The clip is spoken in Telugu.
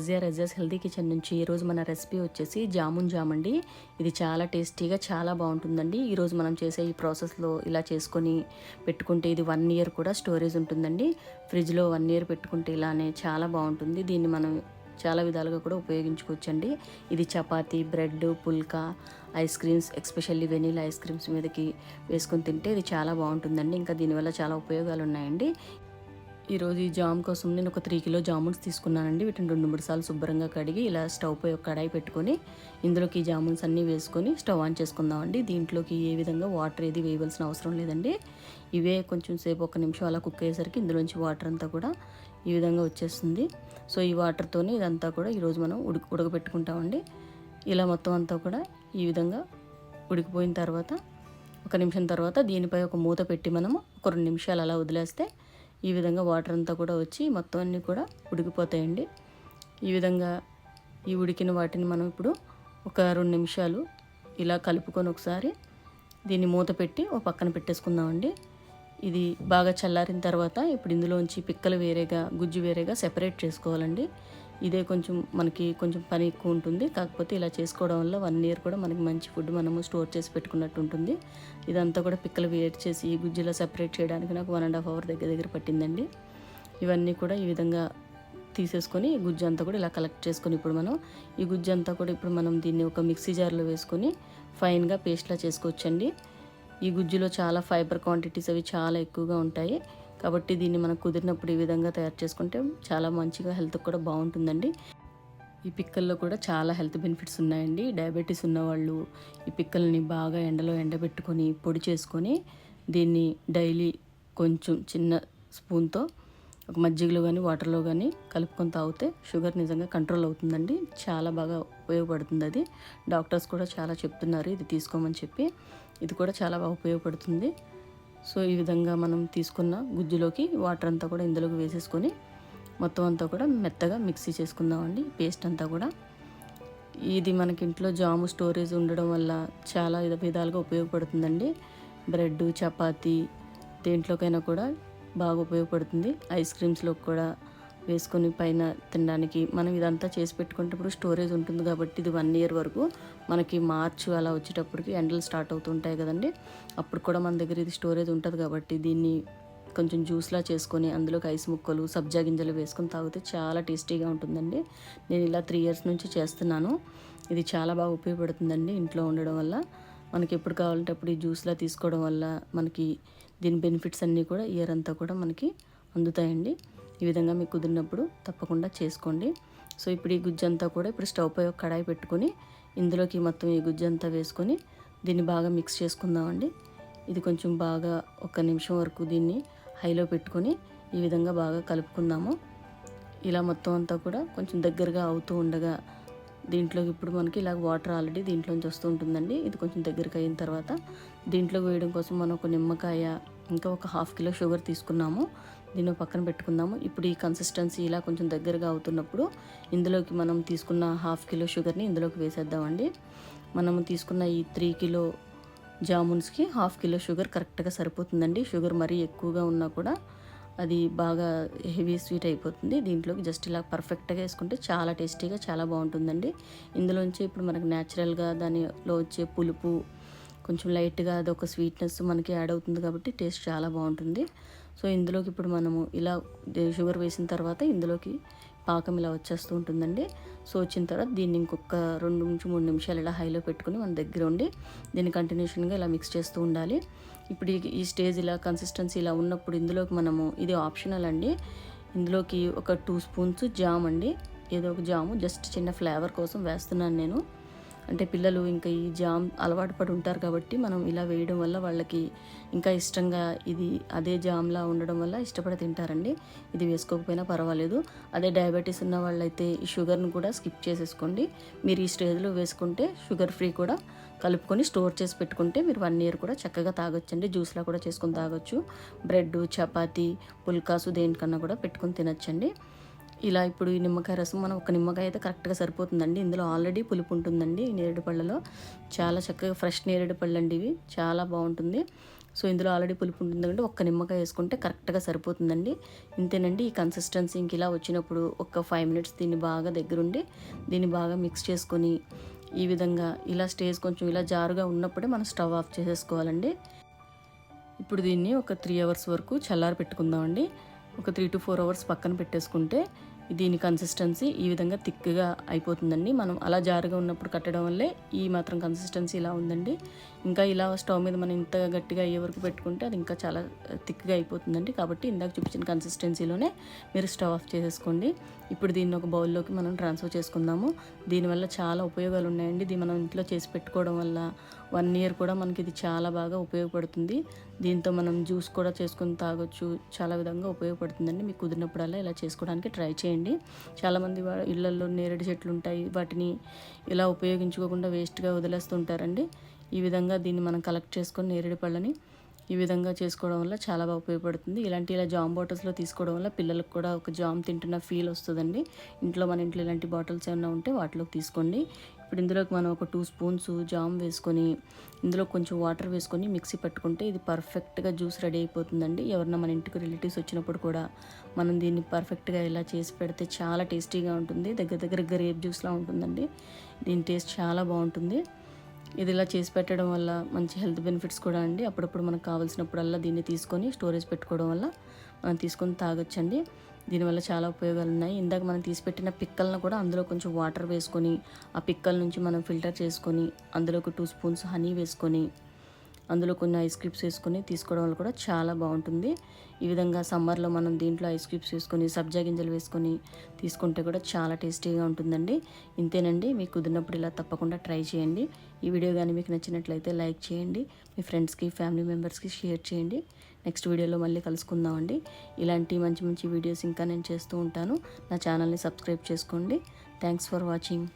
రజియా రజియాస్ హెల్దీ కిచెన్ నుంచి ఈరోజు మన రెసిపీ వచ్చేసి జామున్ జామ్ అండి ఇది చాలా టేస్టీగా చాలా బాగుంటుందండి. ఈరోజు మనం చేసే ఈ ప్రాసెస్లో ఇలా చేసుకొని పెట్టుకుంటే ఇది వన్ ఇయర్ కూడా స్టోరేజ్ ఉంటుందండి. ఫ్రిడ్జ్లో వన్ ఇయర్ పెట్టుకుంటే ఇలానే చాలా బాగుంటుంది. దీన్ని మనం చాలా విధాలుగా కూడా ఉపయోగించుకోవచ్చండి. ఇది chapati bread phulka ice creams especially vanilla ice creams మీదకి వేసుకొని తింటే ఇది చాలా బాగుంటుందండి. ఇంకా దీనివల్ల చాలా ఉపయోగాలు ఉన్నాయండి ఈరోజు ఈ జామ్ కోసం నేను ఒక త్రీ కిలో జామున్స్ తీసుకున్నానండి. వీటిని రెండు మూడు సార్లు శుభ్రంగా కడిగి ఇలా స్టవ్ పై ఒక కడాయి పెట్టుకొని ఇందులోకి ఈ జామున్స్ అన్నీ వేసుకొని స్టవ్ ఆన్ చేసుకుందామండి. దీంట్లోకి ఏ విధంగా వాటర్ ఏది వేయవలసిన అవసరం లేదండి. ఇవే కొంచెం సేపు ఒక నిమిషం అలా కుక్ అయ్యేసరికి ఇందులోంచి వాటర్ అంతా కూడా ఈ విధంగా వచ్చేస్తుంది. సో ఈ వాటర్తోనే ఇదంతా కూడా ఈరోజు మనం ఉడక ఉడకబెట్టుకుంటామండి. ఇలా మొత్తం అంతా కూడా ఈ విధంగా ఉడికిపోయిన తర్వాత ఒక నిమిషం తర్వాత దీనిపై ఒక మూత పెట్టి మనము ఒక రెండు నిమిషాలు అలా వదిలేస్తే ఈ విధంగా వాటర్ అంతా కూడా వచ్చి మొత్తం అన్నీ కూడా ఉడికిపోతాయండి. ఈ విధంగా ఈ ఉడికిన వాటిని మనం ఇప్పుడు ఒక రెండు నిమిషాలు ఇలా కలుపుకొని ఒకసారి దీన్ని మూత పెట్టి ఒక పక్కన పెట్టేసుకుందామండి. ఇది బాగా చల్లారిన తర్వాత ఇప్పుడు ఇందులోంచి పిక్కలు వేరేగా గుజ్జు వేరేగా సెపరేట్ చేసుకోవాలండి. ఇదే కొంచెం మనకి కొంచెం పని ఎక్కువ ఉంటుంది. కాకపోతే ఇలా చేసుకోవడం వల్ల వన్ ఇయర్ కూడా మనకి మంచి ఫుడ్ మనము స్టోర్ చేసి పెట్టుకున్నట్టు ఉంటుంది. ఇదంతా కూడా పిక్కలు వేట్ చేసి ఈ గుజ్జులో సెపరేట్ చేయడానికి నాకు వన్ అండ్ హాఫ్ అవర్ దగ్గర దగ్గర పట్టిందండి. ఇవన్నీ కూడా ఈ విధంగా తీసేసుకొని ఈ గుజ్జు అంతా కూడా ఇలా కలెక్ట్ చేసుకొని ఇప్పుడు మనం ఈ గుజ్జు అంతా కూడా ఇప్పుడు మనం దీన్ని ఒక మిక్సీ జార్లో వేసుకొని ఫైన్గా పేస్ట్లా చేసుకోవచ్చండి. ఈ గుజ్జులో చాలా ఫైబర్ క్వాంటిటీస్ అవి చాలా ఎక్కువగా ఉంటాయి. కాబట్టి దీన్ని మనం కుదిరినప్పుడు ఈ విధంగా తయారు చేసుకుంటే చాలా మంచిగా హెల్త్ కూడా బాగుంటుందండి. ఈ పిక్కల్లో కూడా చాలా హెల్త్ బెనిఫిట్స్ ఉన్నాయండి. డయాబెటీస్ ఉన్నవాళ్ళు ఈ పిక్కల్ని బాగా ఎండలో ఎండబెట్టుకొని పొడి చేసుకొని దీన్ని డైలీ కొంచెం చిన్న స్పూన్తో ఒక మజ్జిగలో కానీ వాటర్లో కానీ కలుపుకొని తాగితే షుగర్ నిజంగా కంట్రోల్ అవుతుందండి. చాలా బాగా ఉపయోగపడుతుంది అది. డాక్టర్స్ కూడా చాలా చెప్తున్నారు ఇది తీసుకోమని చెప్పి. ఇది కూడా చాలా బాగా ఉపయోగపడుతుంది. సో ఈ విధంగా మనం తీసుకున్న గుజ్జులోకి వాటర్ అంతా కూడా ఇందులోకి వేసేసుకొని మొత్తం అంతా కూడా మెత్తగా మిక్సీ చేసుకుందామండి. పేస్ట్ అంతా కూడా. ఇది మనకి ఇంట్లో జాము స్టోరేజ్ ఉండడం వల్ల చాలా విధాలుగా ఉపయోగపడుతుందండి. బ్రెడ్ చపాతీ దేంట్లోకైనా కూడా బాగా ఉపయోగపడుతుంది. ఐస్ క్రీమ్స్లో కూడా వేసుకొని పైన తినడానికి మనం ఇదంతా చేసి పెట్టుకునేటప్పుడు స్టోరేజ్ ఉంటుంది కాబట్టి ఇది వన్ ఇయర్ వరకు మనకి మార్చ్ అలా వచ్చేటప్పటికి ఎండలు స్టార్ట్ అవుతుంటాయి కదండి. అప్పుడు కూడా మన దగ్గర ఇది స్టోరేజ్ ఉంటుంది కాబట్టి దీన్ని కొంచెం జ్యూస్లా చేసుకొని అందులోకి ఐస్ ముక్కలు సబ్జా గింజలు వేసుకొని తాగితే చాలా టేస్టీగా ఉంటుందండి. నేను ఇలా త్రీ ఇయర్స్ నుంచి చేస్తున్నాను. ఇది చాలా బాగా ఉపయోగపడుతుందండి ఇంట్లో ఉండడం వల్ల. మనకి ఎప్పుడు కావాలంటే అప్పుడు ఈ జ్యూస్లా తీసుకోవడం వల్ల మనకి దీని బెనిఫిట్స్ అన్నీ కూడా ఇయర్ అంతా కూడా మనకి అందుతాయండి. ఈ విధంగా మీకు కుదిరినప్పుడు తప్పకుండా చేసుకోండి. సో ఇప్పుడు ఈ గుజ్జంతా కూడా ఇప్పుడు స్టవ్ పై ఒక కడాయి పెట్టుకొని ఇందులోకి మొత్తం ఈ గుజ్జంతా వేసుకొని దీన్ని బాగా మిక్స్ చేసుకుందామండి. ఇది కొంచెం బాగా ఒక నిమిషం వరకు దీన్ని హైలో పెట్టుకొని ఈ విధంగా బాగా కలుపుకుందాము. ఇలా మొత్తం అంతా కూడా కొంచెం దగ్గరగా అవుతూ ఉండగా దీంట్లోకి ఇప్పుడు మనకి ఇలా వాటర్ ఆల్రెడీ దీంట్లోంచి వస్తూ ఉంటుందండి. ఇది కొంచెం దగ్గరికి అయిన తర్వాత దీంట్లో వేయడం కోసం మనం ఒక నిమ్మకాయ ఇంకా ఒక హాఫ్ కిలో షుగర్ తీసుకున్నాము. దీన్ని పక్కన పెట్టుకుందాము. ఇప్పుడు ఈ కన్సిస్టెన్సీ ఇలా కొంచెం దగ్గరగా అవుతున్నప్పుడు ఇందులోకి మనం తీసుకున్న హాఫ్ కిలో షుగర్ని ఇందులోకి వేసేద్దామండి. మనం తీసుకున్న ఈ త్రీ కిలో జామున్స్కి హాఫ్ కిలో షుగర్ కరెక్ట్గా సరిపోతుందండి. షుగర్ మరీ ఎక్కువగా ఉన్నా కూడా అది బాగా హెవీ స్వీట్ అయిపోతుంది. దీంట్లోకి జస్ట్ ఇలా పర్ఫెక్ట్గా వేసుకుంటే చాలా టేస్టీగా చాలా బాగుంటుందండి. ఇందులోంచి ఇప్పుడు మనకు న్యాచురల్గా దానిలో వచ్చే పులుపు కొంచెం లైట్గా అదొక స్వీట్నెస్ మనకి యాడ్ అవుతుంది కాబట్టి టేస్ట్ చాలా బాగుంటుంది. సో ఇందులోకి ఇప్పుడు మనము ఇలా షుగర్ వేసిన తర్వాత ఇందులోకి పాకం ఇలా వచ్చేస్తూ ఉంటుందండి. సో వచ్చిన తర్వాత దీన్ని ఇంకొక రెండు నుంచి మూడు నిమిషాలు ఇలా హైలో పెట్టుకుని మన దగ్గర ఉండి దీన్ని కంటిన్యూషన్గా ఇలా మిక్స్ చేస్తూ ఉండాలి. ఇప్పుడు ఈ స్టేజ్ ఇలా కన్సిస్టెన్సీ ఇలా ఉన్నప్పుడు ఇందులోకి మనము ఇది ఆప్షనల్ అండి. ఇందులోకి ఒక టూ స్పూన్స్ జామ్ అండి. ఏదో ఒక జాము జస్ట్ చిన్న ఫ్లేవర్ కోసం వేస్తున్నాను నేను. అంటే పిల్లలు ఇంకా ఈ జామ్ అలవాటు పడి ఉంటారు కాబట్టి మనం ఇలా వేయడం వల్ల వాళ్ళకి ఇంకా ఇష్టంగా ఇది అదే జామ్లా ఉండడం వల్ల ఇష్టపడి తింటారండి. ఇది వేసుకోకపోయినా పర్వాలేదు. అదే డయాబెటీస్ ఉన్న వాళ్ళైతే ఈ షుగర్ను కూడా స్కిప్ చేసేసుకోండి. మీరు ఈ స్టేజ్లో వేసుకుంటే షుగర్ ఫ్రీ కూడా కలుపుకొని స్టోర్ చేసి పెట్టుకుంటే మీరు వన్ ఇయర్ కూడా చక్కగా తాగొచ్చండి. జ్యూస్లా కూడా చేసుకొని తాగొచ్చు. బ్రెడ్ చపాతీ పుల్కాసు దేనికన్నా కూడా పెట్టుకొని తినచ్చండి. ఇలా ఇప్పుడు ఈ నిమ్మకాయ రసం మనం ఒక నిమ్మకాయ అయితే కరెక్ట్గా సరిపోతుందండి. ఇందులో ఆల్రెడీ పులుపు ఉంటుందండి. ఈ నేరేడు పళ్ళలో చాలా చక్కగా ఫ్రెష్ నేరేడు పళ్ళు అండి ఇవి. చాలా బాగుంటుంది. సో ఇందులో ఆల్రెడీ పులుపు ఉంటుంది కాబట్టి ఒక్క నిమ్మకాయ వేసుకుంటే కరెక్ట్గా సరిపోతుందండి. ఇంతేనండి ఈ కన్సిస్టెన్సీ. ఇంక ఇలా వచ్చినప్పుడు ఒక ఫైవ్ మినిట్స్ దీన్ని బాగా దగ్గరుండి దీన్ని బాగా మిక్స్ చేసుకొని ఈ విధంగా ఇలా స్టేజ్ కొంచెం ఇలా జారుగా ఉన్నప్పుడే మనం స్టవ్ ఆఫ్ చేసేసుకోవాలండి. ఇప్పుడు దీన్ని ఒక త్రీ అవర్స్ వరకు చల్లారి పెట్టుకుందామండి ఒక త్రీ టు ఫోర్ అవర్స్ పక్కన పెట్టేసుకుంటే దీని కన్సిస్టెన్సీ ఈ విధంగా థిక్గా అయిపోతుందండి. మనం అలా జారుగా ఉన్నప్పుడు కట్టడం వల్లే ఈ మాత్రం కన్సిస్టెన్సీ ఇలా ఉందండి. ఇంకా ఇలా స్టవ్ మీద మనం ఇంత గట్టిగా అయ్యే వరకు పెట్టుకుంటే అది ఇంకా చాలా థిక్గా అయిపోతుందండి. కాబట్టి ఇందాక చూపించిన కన్సిస్టెన్సీలోనే మీరు స్టవ్ ఆఫ్ చేసేసుకోండి. ఇప్పుడు దీన్ని ఒక బౌల్లోకి మనం ట్రాన్స్ఫర్ చేసుకుందాము. దీనివల్ల చాలా ఉపయోగాలు ఉన్నాయండి. దీన్ని మనం ఇంట్లో చేసి పెట్టుకోవడం వల్ల వన్ ఇయర్ కూడా మనకి ఇది చాలా బాగా ఉపయోగపడుతుంది. దీంతో మనం జ్యూస్ కూడా చేసుకొని తాగొచ్చు. చాలా విధంగా ఉపయోగపడుతుందండి. మీకు కుదిరినప్పుడల్లా ఇలా చేసుకోవడానికి ట్రై చేయండి. చాలామంది వా- ఇళ్ళల్లో నేరేడు చెట్లు ఉంటాయి. వాటిని ఇలా ఉపయోగించుకోకుండా వేస్ట్గా వదిలేస్తుంటారండి. ఈ విధంగా దీన్ని మనం కలెక్ట్ చేసుకొని నేరేడు పళ్ళని ఈ విధంగా చేసుకోవడం వల్ల చాలా బాగా ఉపయోగపడుతుంది. ఇలాంటి ఇలా జామ్ బాటిల్స్లో తీసుకోవడం వల్ల పిల్లలకు కూడా ఒక జామ్ తింటున్న ఫీల్ వస్తుందండి. ఇంట్లో మన ఇంట్లో ఇలాంటి బాటిల్స్ ఏమైనా ఉంటే వాటిలోకి తీసుకోండి. ఇప్పుడు ఇందులోకి మనం ఒక టూ స్పూన్స్ జామ్ వేసుకొని ఇందులో కొంచెం వాటర్ వేసుకొని మిక్సీ పట్టుకుంటే ఇది పర్ఫెక్ట్గా జ్యూస్ రెడీ అయిపోతుందండి. ఎవరన్నా మన ఇంటికి రిలేటివ్స్ వచ్చినప్పుడు కూడా మనం దీన్ని పర్ఫెక్ట్గా ఇలా చేసి పెడితే చాలా టేస్టీగా ఉంటుంది. దగ్గర దగ్గర గ్రేప్ జ్యూస్లా ఉంటుందండి. దీని టేస్ట్ చాలా బాగుంటుంది. ఇది ఇలా చేసి పెట్టడం వల్ల మంచి హెల్త్ బెనిఫిట్స్ కూడా అండి. అప్పుడప్పుడు మనకు కావాల్సినప్పుడల్లా దీన్ని తీసుకొని స్టోరేజ్ పెట్టుకోవడం వల్ల మనం తీసుకొని తాగొచ్చండి. దీనివల్ల చాలా ఉపయోగాలు ఉన్నాయి ఇందాక మనం తీసిపెట్టిన పిక్కలను కూడా అందులో కొంచెం వాటర్ వేసుకొని ఆ పిక్కల నుంచి మనం ఫిల్టర్ చేసుకొని అందులో ఒక టూ స్పూన్స్ హనీ వేసుకొని అందులో కొన్ని ఐస్ క్యూబ్స్ వేసుకొని తీసుకోవడం వల్ల కూడా చాలా బాగుంటుంది. ఈ విధంగా సమ్మర్లో మనం దీంట్లో ఐస్ క్యూబ్స్ వేసుకొని సబ్జా గింజలు వేసుకొని తీసుకుంటే కూడా చాలా టేస్టీగా ఉంటుందండి. ఇంతేనండి మీకు కుదిరినప్పుడు ఇలా తప్పకుండా ట్రై చేయండి. ఈ వీడియో కానీ మీకు నచ్చినట్లయితే లైక్ చేయండి. మీ ఫ్రెండ్స్కి ఫ్యామిలీ మెంబర్స్కి షేర్ చేయండి. నెక్స్ట్ వీడియోలో మళ్ళీ కలుసుకుందామండి. ఇలాంటి మంచి మంచి వీడియోస్ ఇంకా నేను చేస్తూ ఉంటాను. నా ఛానల్ని సబ్స్క్రైబ్ చేసుకోండి. Thanks for watching.